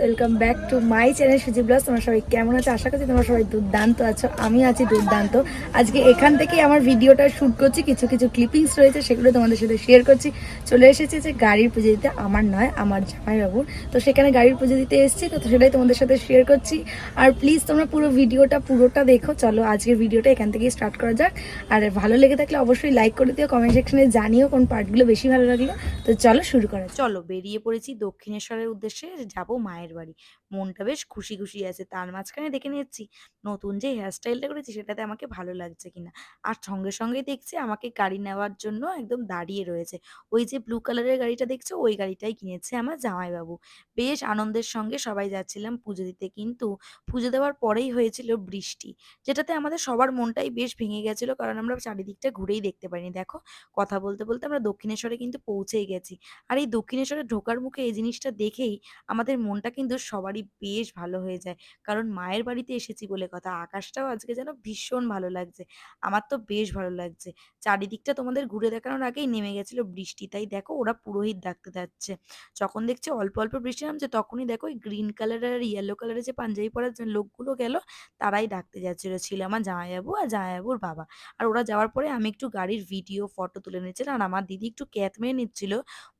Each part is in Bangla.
Welcome back to my channel Suji ব্লস তোমরা সবাই কেমন আছো? আশা করছি তোমরা সবাই দুর্দান্ত আছো। আমি আছি দুর্দান্ত। আজকে এখান থেকেই আমার ভিডিওটা শ্যুট করছি। কিছু কিছু ক্লিপিংস রয়েছে, সেগুলো তোমাদের সাথে শেয়ার করছি। চলে এসেছি যে গাড়ির পুজো দিতে। আমার নয়, আমার জামাইবাবুর। তো সেখানে গাড়ির পুজো দিতে এসেছি, তো সেটাই তোমাদের সাথে শেয়ার করছি। আর প্লিজ তোমরা পুরো ভিডিওটা, পুরোটা দেখো। চলো আজকের ভিডিওটা এখান থেকেই স্টার্ট করা যাক। আর ভালো লেগে থাকলে অবশ্যই লাইক করে দিও কমেন্ট সেকশনে জানিও কোন পার্টগুলো বেশি ভালো লাগল। তো চলো শুরু করা চলো, বেরিয়ে পড়েছি দক্ষিণেশ্বরের উদ্দেশ্যে। যাব মায়ের বাড়ি। মনটা বেশ খুশি খুশি আছে। তার মাঝখানে দেখে নিচ্ছি নতুন যে হেয়ারস্টাইলটা করেছি, সেটাতে আমাকে ভালো লাগছে কিনা। আর সঙ্গে সঙ্গে দেখছি আমাকে গাড়ি নেওয়ার জন্য একদম দাঁড়িয়ে রয়েছে। ওই যে ব্লু কালারের গাড়িটা দেখছ? ওই গাড়িটাই কিনেছে আমার জামাইবাবু। বেশ আনন্দের সঙ্গে সবাই যাচ্ছিলাম পুজো দিতে, কিন্তু পুজো দেওয়ার পরেই হয়েছিল বৃষ্টি, যেটাতে আমাদের সবার মনটাই বেশ ভেঙে গেছিল, কারণ আমরা চারিদিকটা ঘুরেই দেখতে পারিনি দেখো, কথা বলতে বলতে আমরা দক্ষিণেশ্বরে কিন্তু পৌঁছেই গেছি। আর এই দক্ষিণেশ্বরে ঢোকার মুখে এই জিনিসটা দেখেই আমাদের মনটা কিন্তু সবারই বেশ ভালো হয়ে যায়। কারণ মায়ের বাড়িতে এসেছি বলে কথা, আকাশটাও আজকে যেন ভীষণ ভালো লাগছে। আমার তো বেশ ভালো লাগছে। চারিদিকটা তোমাদের ঘুরে দেখানোর আগেই নেমে গেছিল বৃষ্টি। তাই দেখো ওরা পুরোহিত ডাকতে যাচ্ছে। যখন দেখছে অল্প অল্প বৃষ্টি নামছে, তখনই দেখো ওই গ্রিন কালারের আর ইয়েলো কালারের যে পাঞ্জাবি পরা যে লোকগুলো গেল, তারাই ডাকতে যাচ্ছিল, ছিল আমার জামাইবাবু আর জামাইবাবুর বাবা। আর ওরা যাওয়ার পরে আমি একটু গাড়ির ভিডিও ফটো তুলে নিচ্ছিলাম আর আমার দিদি একটু ক্যাত মেরে নিচ্ছিল।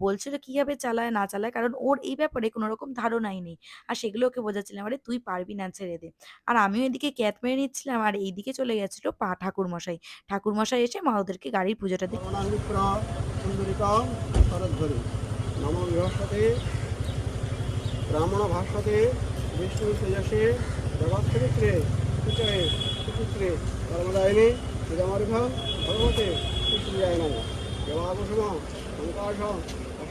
বলছিল, কীভাবে চালায়, না চালায়? কারণ ওর এই ব্যাপারে কোনো রকম ধারণাই নেই। আর সেগুলো ওকে বোঝাচ্ছিলাম আরে, তুই পারবি না ছেড়ে দে। আর আমিও এদিকে ক্যাত মেরে নিচ্ছিলাম, আর এইদিকে চলে গেছিল পা ঠাকুরমশাই। ঠাকুরমশাই এসে মা ওদেরকে গাড়ির পুজোটা দিয়ে ব্রাহ্মণ ভাস্বতে, বিষ্ণু তেজসে জগৎসবিত্রে সুচয়ে সুচিত্রে কর্মদায়িনী শ্রীরামরিভ ভগবতে শ্রীশ্রীয়ায় নম দেবাবসম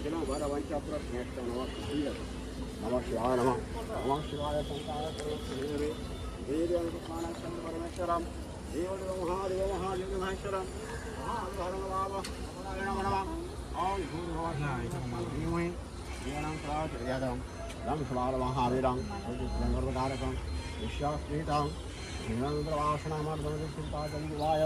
இதெல்லாம் வர வாங்கிட்டு அப்புறம் நேற்று நம சிவாய நம நம சிவாய சந்தாரே தேவியான பரமேஸ்வரம் தேவதேவ மகாதேவ மகாதேவ மகேஸ்வரம் மகாவீரம் விஸ்வாஸ்மீதாம் சிவாசனமாக சிந்தாஜந்திவாய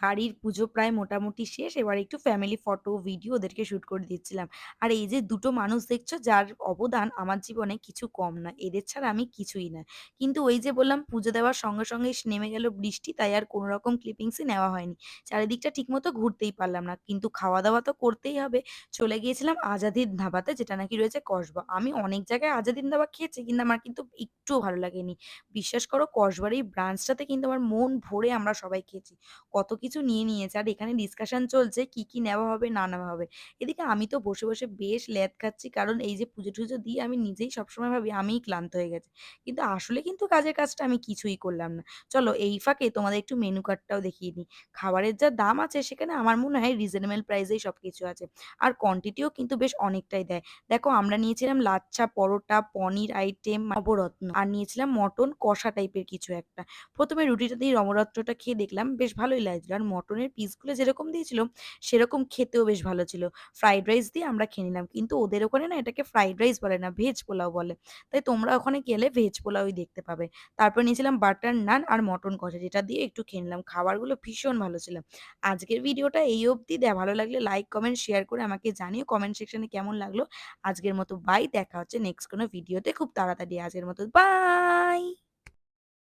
গাড়ির পুজো প্রায় মোটামুটি শেষ। এবার একটু ফ্যামিলি ফটো ভিডিও ওদেরকে শ্যুট করে দিচ্ছিলাম। আর এই যে দুটো মানুষ দেখছ, যার অবদান আমার জীবনে কিছু কম না এদের ছাড়া আমি কিছুই না কিন্তু ওই যে বললাম, পুজো দেওয়ার সঙ্গে সঙ্গে নেমে গেল বৃষ্টি, তাই আর কোনো রকম ক্লিপিংসই নেওয়া হয়নি। চারিদিকটা ঠিকমতো ঘুরতেই পারলাম না। কিন্তু খাওয়া দাওয়া তো করতেই হবে। চলে গিয়েছিলাম আজাদির ধাবাতে, যেটা নাকি রয়েছে কসবা। আমি অনেক জায়গায় আজাদির ধাবা খেয়েছি, কিন্তু আমার কিন্তু একটুও ভালো লাগেনি। বিশ্বাস করো, কসবার এই ব্রাঞ্চটাতে কিন্তু আমার মন ভরে আমরা সবাই খেয়েছি। কত কিছু নিয়ে নিয়েছে আর এখানে ডিসকাশন চলছে কি কি নেওয়া হবে, না নেওয়া হবে। এদিকে আমি তো বসে বসে বেশ ল্যাদ খাচ্ছি কারণ এই যে পুজো টুজো দিয়ে আমি নিজেই সবসময় ভাবি আমিই ক্লান্ত হয়ে গেছি। কিন্তু আসলে কিন্তু কাজের কাজটা আমি কিছুই করলাম না। চলো এই ফাঁকে তোমাদের একটু মেনু কার্ডটাও দেখিয়ে দিই। খাবারের যা দাম আছে সেখানে আমার মনে হয় রিজনেবল প্রাইসেই সব কিছু আছে। আর কোয়ান্টিটিও কিন্তু বেশ অনেকটাই দেয়। দেখো আমরা নিয়েছিলাম লাচ্ছা, পরোটা, পনির আইটেম নবরত্ন। আর নিয়েছিলাম মটন, কষা টাইপের কিছু একটা। প্রথমে রুটিটা দিয়ে নবরত্নটা খেয়ে দেখলাম, বেশ ভালোই লাগছিল। আর মটনের পিসগুলো যেরকম দিয়েছিল, সেরকম খেতেও বেশ ভালো ছিল। ফ্রাইড রাইস দিয়ে আমরা খেয়ে নিলাম। কিন্তু ওদের ওখানে না এটাকে ফ্রাইড রাইস বলে না ভেজ পোলাও বলে। তাই তোমরা ওখানে গেলে ভেজ পোলাওই দেখতে পাবে। তারপর নিয়েছিলাম বাটার নান আর মটন কষা, যেটা দিয়ে একটু খেয়ে নিলাম। খাবারগুলো ভীষণ ভালো ছিল। আজকের ভিডিওটা এই অবধি। দেয় ভালো লাগলে লাইক কমেন্ট শেয়ার করে আমাকে জানিও কমেন্ট সেকশনে কেমন লাগল। আজকের মতো বাই দেখা হচ্ছে নেক্সট কোনো ভিডিওতে খুব তাড়াতাড়ি। আজকের মতো বাই